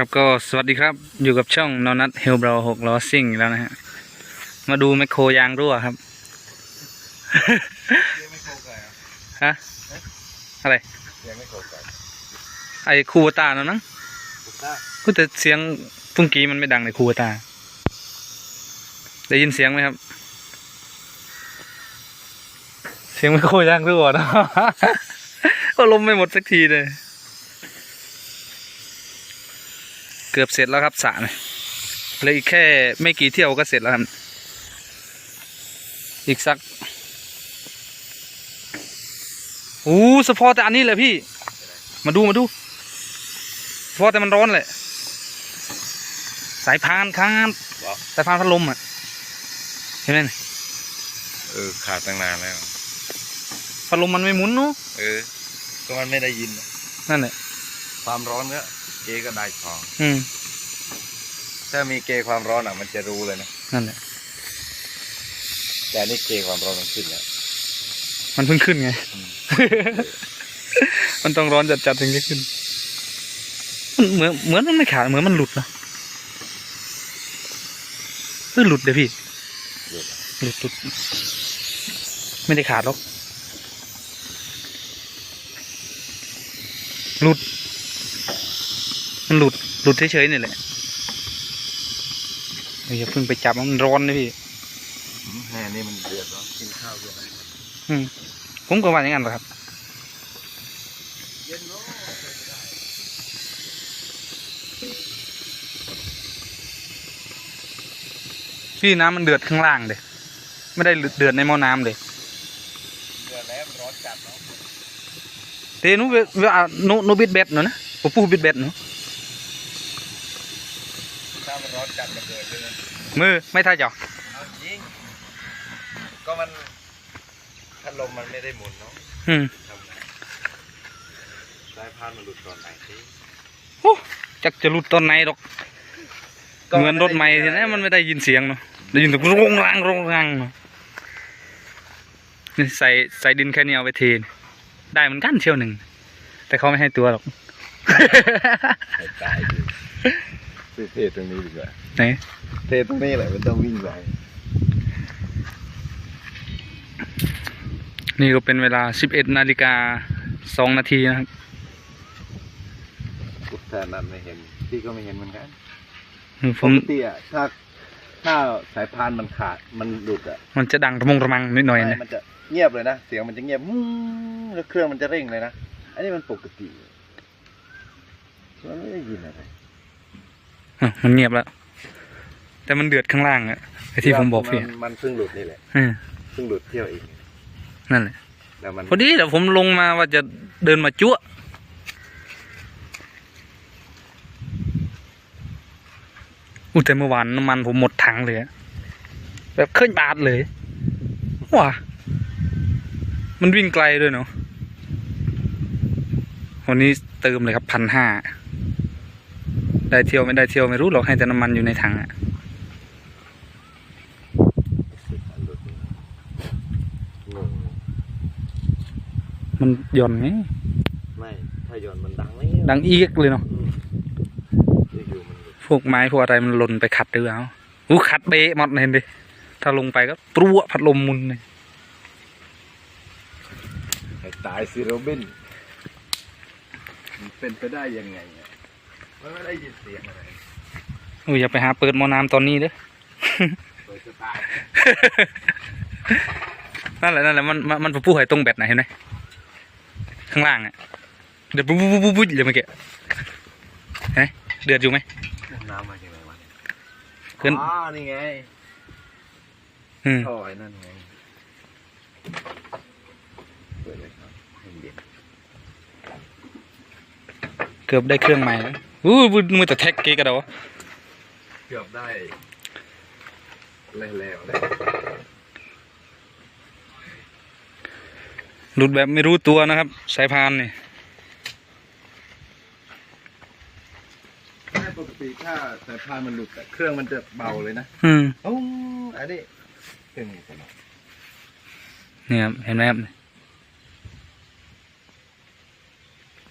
ครับก็สวัสดีครับอยู่กับช่องนอนัทเฮลบรหกล้อซิ่งอีกแล้วนะฮะมาดูแมคโครยางรั่วครับฮะอะไรไอคูวตาเนาะนังถูกได้ก็แต่เสียงพุ่งกี้มันไม่ดังในคูวตา ได้ยินเสียงไหมครับ เสียงแมคโครยางรั่วเนาะก็ลมไม่หมดสักทีเลย เกือบเสร็จแล้วครับสระเนี่ยเหลืออีกแค่ไม่กี่เที่ยวก็เสร็จแล้วครับ อีกสักอู้เฉพาะแต่อันนี้แหละพี่ มาดูมาดูเฉพาะแต่มันร้อนเลยสายพานครับสายพานพัดลมอะเห็นไหมน่ะเออขาดตั้งนานแล้วพัดลมมันไม่หมุนเนาะเออก็มันไม่ได้ยินนั่นแหละความร้อนก็ เกก็ได้ทอง อืมถ้ามีเกความร้อนอะ มันจะรู้เลยนะนั่นแหละ แต่นี่เกความร้อนมันขึ้นแล้วมันเพิ่งขึ้นไงอืมมันต้องร้อนจัดๆถึงจะขึ้น มันเหมือนเหมือนมันไม่ขาดเหมือนมันหลุดนะเออหลุดเดี๋ยวพี่ หยุดแล้วหลุดหลุดไม่ได้ขาดหรอกหลุด มันหลุดหลุดเฉยๆนี่แหละเฮ้ยอย่าเพิ่งไปจับมันร้อนนะพี่อืมแห่นี่มันเดือดร้อนกินข้าวด้วยนะอืมผมก็ว่าอย่างนั้นแหละครับเย็นเนาะพี่น้ำมันเดือดข้างล่างเลยไม่ได้เดือดในหม้อน้ำเลยเดือดแล้วมันร้อนจัดเนาะเตนูเวเวลานูนูบิดเบ็ดเนาะนะปปูบิดเบ็ดเนาะ ถ้ามัน ร้อนจัดมันเดือดเลยนะมือไม่ท่าจ่อเอาจริง ก็มันพัดลมมันไม่ได้หมุนเนาะอืมทำไงสายพานมันหลุดตอนไหนสิโอ้จักจะหลุดตอนไหนหรอกเหมือนรถใหม่ทีนะมันไม่ได้ยินเสียงเนาะได้ยินแต่โรงรังโรงรังเนาะนี่ใส่ใส่ดินแค่นี้เอาไปเทนได้เหมือนกันเที่ยวหนึ่ง แต่เขาไม่ให้ตัวหรอก ให้ตายดิซื้อ เทตรงนี้ดีกว่าไหนเทตรงนี้แหละมันต้องวิ่งไปนี่ก็เป็นเวลา 11นาฬิกา2นาทีนะครับพุทธานันไม่เห็น พี่ก็ไม่เห็นเหมือนกันผปมกติอะถ้าถ้าสายพานมันขาดมันหลุดอะมันจะดังระมงระมังนิดหน่อยนะมันจะเงียบเลยนะ เสียงมันจะเงียบมู้แล้วเครื่องมันจะเร่งเลยนะ อันนี้มันปกติมันไม่ได้ยินอะไรอะ มันเงียบแล้ว แต่มันเดือดข้างล่างอะไอที่ผมบอกพี่นมันเพิ่งหลุดนี่แหละอืมเพิ่งหลุดเที่ยวเองนั่นแหละแล้วมันพอดีเดี๋ยวผมลงมาว่าจะเดินมาจั่วอุ้ยแต่เมื่อวานน้ำมันผมหมดถังเลยอะแบบเครื่องบาดเลยว้ามันวิ่งไกลด้วยเนาะวันนี้เติมเลยครับพันห้า ได้เที่ยวไม่ได้เที่ยวไม่รู้หรอกให้แต่น้ำมันอยู่ในถังอะมันหลุดงงมันหย่อนไงไม่ถ้าโยนมันดังไหมดังอีกเลยเนาะอืมอยู่ๆมันหลุดพวกไม้พวกอะไรมันหล่นไปขัดหรือเปล่าอู้ขัดเบะหมดเลยเห็นดิถ้าลงไปก็ปลัวพัดลมมุนเลยให้ตายสิโรบิน มันเป็นไปได้ยังไงเนี่ย มันไม่ได้ยินเสียงอะไรอุ้ยอย่าไปหาเปิดหมอน้ำตอนนี้เด้อ เปิดสตาร์ทนั่นแหละนั่นแหละมันมันมันผู้หายตรงแบตไหนะเห็นไหมข้างล่างอะเดือดปุ๊บปุ๊บปุ๊บปุ๊บเลยเมื่อกี้เห็นไหมเดือดอยู่ไหมน้ำมาจากไหนวะเนี่ยขึ้นอ๋อนี่ไงอืมท่อไอ้นั่นไงเปิดเลยครับให้เย็น เกือบได้เครื่องใหม่แล้ว อู้มือมือแต่แท็กเกกระโดดเกือบได้แล้วแล้วเลยหลุดแบบไม่รู้ตัวนะครับ สายพานนี่ถ้าปกติถ้าสายพานมันหลุดอะเครื่องมันจะเบาเลยนะ อืมโอ้อันนี้เครื่องนี้ตลอดเนี่ยครับเห็นไหมครับ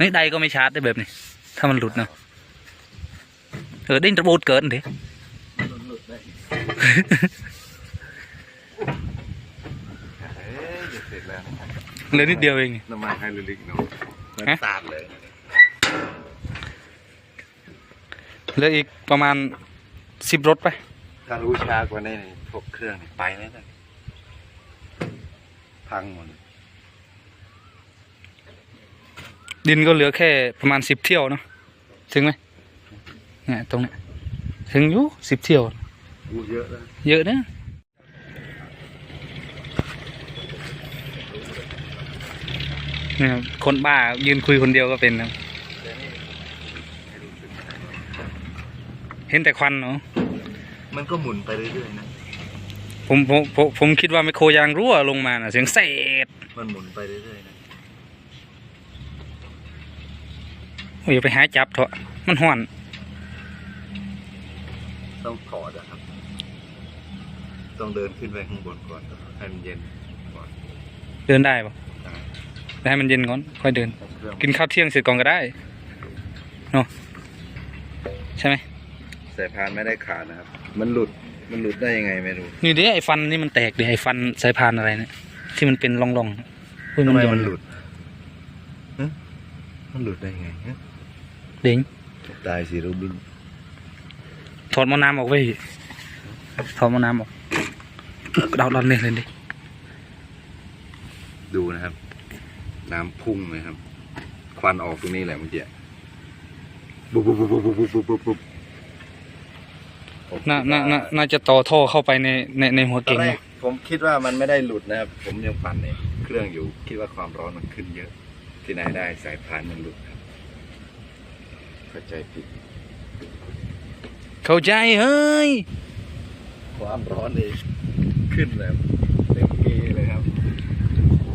นี่ใดก็ไม่ชาร์จได้แบบนี้ ถ้ามันหลุดเนาะ เออดิ้นระโบดเกินดิหลุดได้เอ้ยจะเสร็จแล้วเหลือนิดเดียวเองน้ำมันไฮดรอลิกเนาะมันฮะสาดเลยเหลืออีกประมาณสิบรถไป ถ้ารู้ช้ากว่านี้นี่พวกเครื่องนี่ไปแล้วนะพังหมดดินก็เหลือแค่ประมาณสิบเที่ยวเนาะถึงไหม เนี่ยตรงเนี้ยถึงอยู่สิบเที่ยวอู้เยอะแล้วเยอะนะเนี่ยคนบ้ายืนคุยคนเดียวก็เป็นนะเห็นแต่ควันเนาะมันก็หมุนไปเรื่อยๆนะผมผมผมผมคิดว่าไมโครยางรั่วลงมาน่ะเสียงเศษมันหมุนไปเรื่อยๆนะโอ้ยอย่าไปหาจับเถอะมันห่อน ต้องถอดอะครับ ต้องเดินขึ้นไปข้างบนก่อนให้มันเย็นก่อนเดินได้ปะนะให้มันเย็นก่อนค่อยเดินเครื่องกินข้าวเที่ยงเสร็จก่อนก็ได้เนาะใช่ไหมสายพานไม่ได้ขาดนะครับ มันหลุดมันหลุดได้ยังไงไม่รู้นี่เด้ไอ้ฟันนี่มันแตกเด้ไอ้ฟันสายพานอะไรเนี่ยที่มันเป็นร่องๆอุ้ยทำไมโยมันหลุดฮะมันหลุดได้ยังไงฮะเด้งตายสิรูบิน ถอดมะน้ำออกไปถอดมะน้ำออกเดาดันเลยเลยดิดูนะครับ น้ำพุ่งเลยครับ ควันออกตรงนี้แหละเมื่อกี้บุบบุบบุบบุบบุบบุบบุบน่าน่าน่าน่าจะต่อท่อเข้าไปในในในหัวตอเก่นงแรกนะผมคิดว่ามันไม่ได้หลุดนะครับ ผมยังปั่นในเครื่องอยู่ คิดว่าความร้อนมันขึ้นเยอะ ที่ไหนได้สายพานมันหลุดครับเข้าใจผิด เข้าใจเฮ้ย ความร้อนเองขึ้นแบบเต็มที่เลยครับ โอ้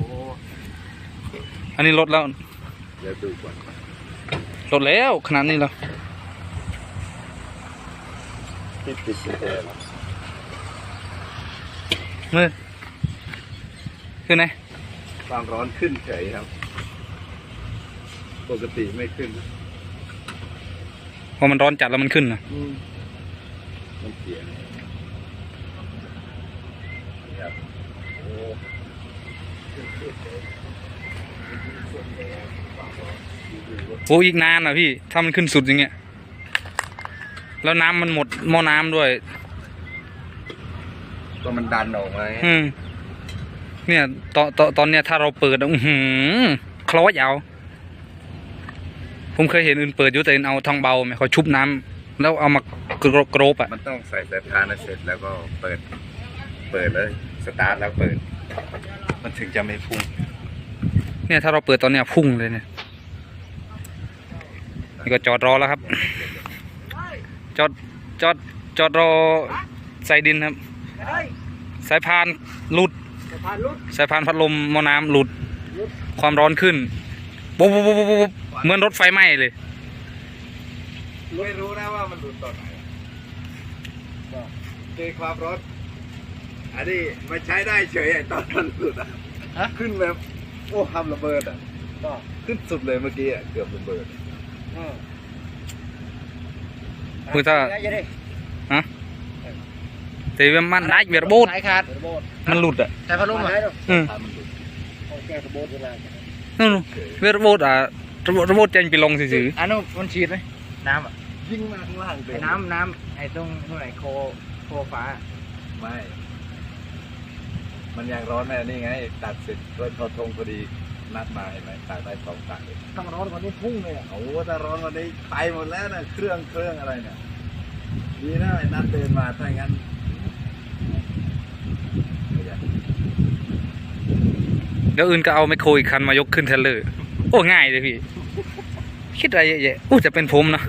อันนี้ลดแล้ว เดี๋ยวดูก่อนลดแล้วขนาดนี้แล้วติดติดติดเลยเมื่อคือไงความร้อนขึ้นเฉยครับ ปกติไม่ขึ้น พอมันร้อนจัดแล้วมันขึ้นนะมัน เสียนะนี่ครับโอ้โอ้อีกนานอะพี่ ถ้ามันขึ้นสุดอย่างเงี้ย แล้วน้ำมันหมดหม้อน้ำด้วย ก็มันดันออกมาไงอืมเนี่ยตอนตอนตอนเนี้ยถ้าเราเปิดอะอื้อหือคล้อยาวผมเคยเห็นอื่นเปิดอยู่แต่อื่นเอาทองเบาไหมเขาชุบน้ำ แล้วเอามากรกรบอะมันต้องใส่สายพานให้เสร็จแล้วก็เปิด เปิดเลยสตาร์ทแล้วเปิด มันถึงจะไม่พุ่ง เนี่ยถ้าเราเปิดตอนเนี้ยพุ่งเลยเนี่ยนี่ก็จอดรอแล้วครับ จอดจอดจอดรอใส่ดินครับ สายพานหลุด สายพานพัดลมหมอน้ำหลุด ความร้อนขึ้นปุ๊บปุ๊บปุ๊บปุ๊บปุ๊บเหมือนรถไฟไหม้เลย ไม่รู้นะว่ามันหลุดตอนไหนเจอความร้อนอันนี้มาใช้ได้เฉยไอ้ตอนมันหลุดอะขึ้นแบบโอ้ทำระเบิดอะขึ้นสุดเลยเมื่อกี้อะเกือบระเบิดคือถ้าฮะแต่ว่ามันได้เวียร์โบดสายขาดมันหลุดอะสายพัดลมอะอืมทำมันหลุดนู่นๆเวียร์โบดอะระบบระบบเจนไปลงสื่ออันนู้นมันฉีดไหมน้ำอะ ยิงมาข้างล่างเต็ไอ้มน้ำน้ำไอ้ตรงตรงไหนโคโคฟ้า ไม่ มันยังร้อนแม่นี่ไงตัดเสร็จรถเขาทงพอดีนัดมาเห็นไหมตัดได้สองตัดเลยต้องร้อนกว่านี้พุ่งเลยอะโอ้โหถ้าร้อนวันนี้ไปหมดแล้วนะเครื่องเครื่องอะไรเนี่ยดีนะไอ้นัดเดินมาถ้าอย่างนั้นไม่อยากๆแล้วอื่นก็เอาไมคโครอีกคันมายกขึ้นเทรลเลอร์ โอ้ ง่ายเลยพี่ คิดอะไรเยอะแยะโอ้จะเป็นผมนะ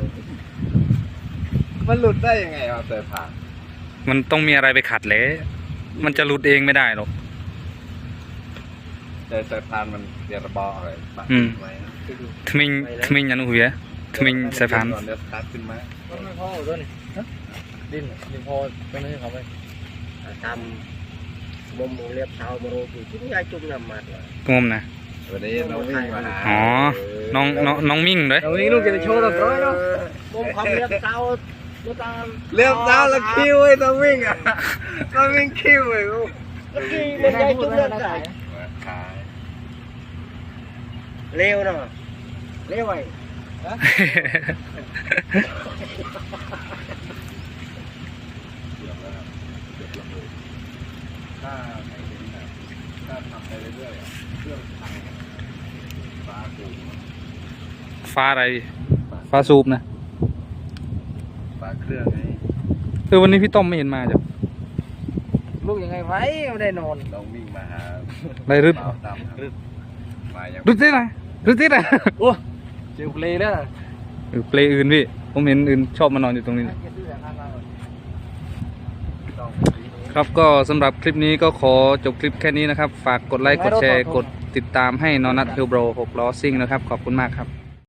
มันหลุดได้ยังไงอะแต่ผ่านมันต้องมีอะไรไปขัดแหละมันจะหลุดเองไม่ได้หรอก แต่แต่ผ่านมันเดียระบออะไรปักอืม ไว้นะทมิงทมิงยันหัวทมิงสายพานก่อนเดี๋ยวสตาร์ทขึ้นมาต้นไม่พอต้นนี่ดินดินพอไปนึงเขาไปทำมุมเรียบเท้ามาโรปีที่ยายจุ่มน้ำมันเลยกงมนะ วันนี้น้องวิ่งมาหาอ๋อ น้องน้องน้องมิ่งเลยเรานี่ลูกจะไปโชว์เราร้อยเนาะมุมเขา เรียบเท้าเลี้ยวตามเรียบร้อยแล้วคิวไอ้ต้องวิ่งอะต้องวิ่งคิวไอ้กูเมื่อกี้มันใหญ่จุดเลือดใส่ขายเร็วนะเร็วไว้เกือบแล้วเกือบระเบิดถ้าไม่เห็นนะถ้าทำไปเรื่อยๆอะเครื่องพังฟ้าปูฟ้าอะไรฟ้าสูบนะ ฟ้าเครื่องไง เออวันนี้พี่ต้อมไม่เห็นมาจ้ะลูกยังไงไว้ไม่ได้นอนต้องวิ่งมาหาไรรึดเปล่าตามครับมายังรึดที่ไหนรึดที่ไหนโอ้เจอเพลย์แล้วเออเปลอื่นพี่ผมเห็นอื่นชอบมานอนอยู่ตรงนี้ต้องครับก็สำหรับคลิปนี้ก็ขอจบคลิปแค่นี้นะครับ ฝากกดไลค์กดแชร์กดติดตามให้นอนัทฮิลโบรหกล้อซิ่งนะครับ ขอบคุณมากครับ